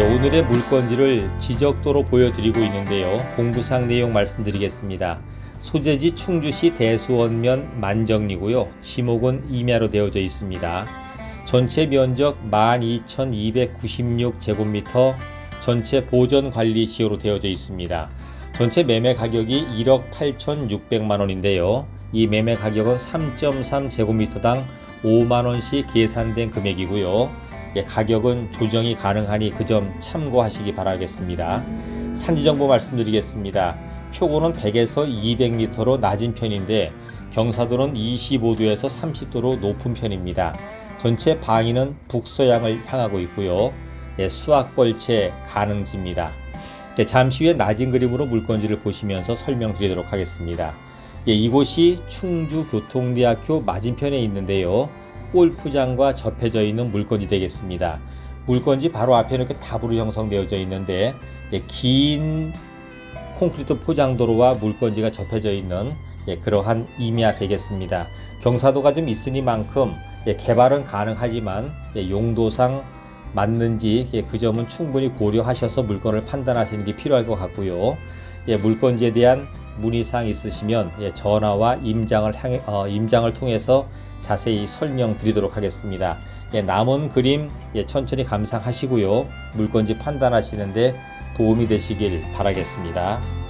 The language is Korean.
오늘의 물건지를 지적도로 보여드리고 있는데요. 공부상 내용 말씀드리겠습니다. 소재지 충주시 대수원면 만정리고요. 지목은 임야로 되어져 있습니다. 전체 면적 12,296제곱미터, 전체 보전 관리 시효로 되어져 있습니다. 전체 매매 가격이 1억 8,600만 원인데요. 이 매매 가격은 3.3제곱미터당 5만 원씩 계산된 금액이고요. 예, 가격은 조정이 가능하니 그 점 참고하시기 바라겠습니다. 산지 정보 말씀드리겠습니다. 표고는 100에서 200m로 낮은 편인데 경사도는 25도에서 30도로 높은 편입니다. 전체 방위는 북서향을 향하고 있고요. 예, 수학벌채 가능지입니다. 예, 잠시 후에 낮은 그림으로 물건지를 보시면서 설명드리도록 하겠습니다. 예, 이곳이 충주교통대학교 맞은편에 있는데요. 골프장과 접해져 있는 물건지 되겠습니다. 물건지 바로 앞에 이렇게 답으로 형성되어져 있는데 예, 긴 콘크리트 포장도로와 물건지가 접해져 있는 예, 그러한 임야 되겠습니다. 경사도가 좀 있으니만큼 예, 개발은 가능하지만 예, 용도상 맞는지 예, 그 점은 충분히 고려하셔서 물건을 판단하시는 게 필요할 것 같고요. 예, 물건지에 대한 문의사항 있으시면 예, 전화와 임장을 향해, 어, 임장을 통해서 자세히 설명드리도록 하겠습니다. 예, 남은 그림 예, 천천히 감상하시고요. 물건지 판단하시는데 도움이 되시길 바라겠습니다.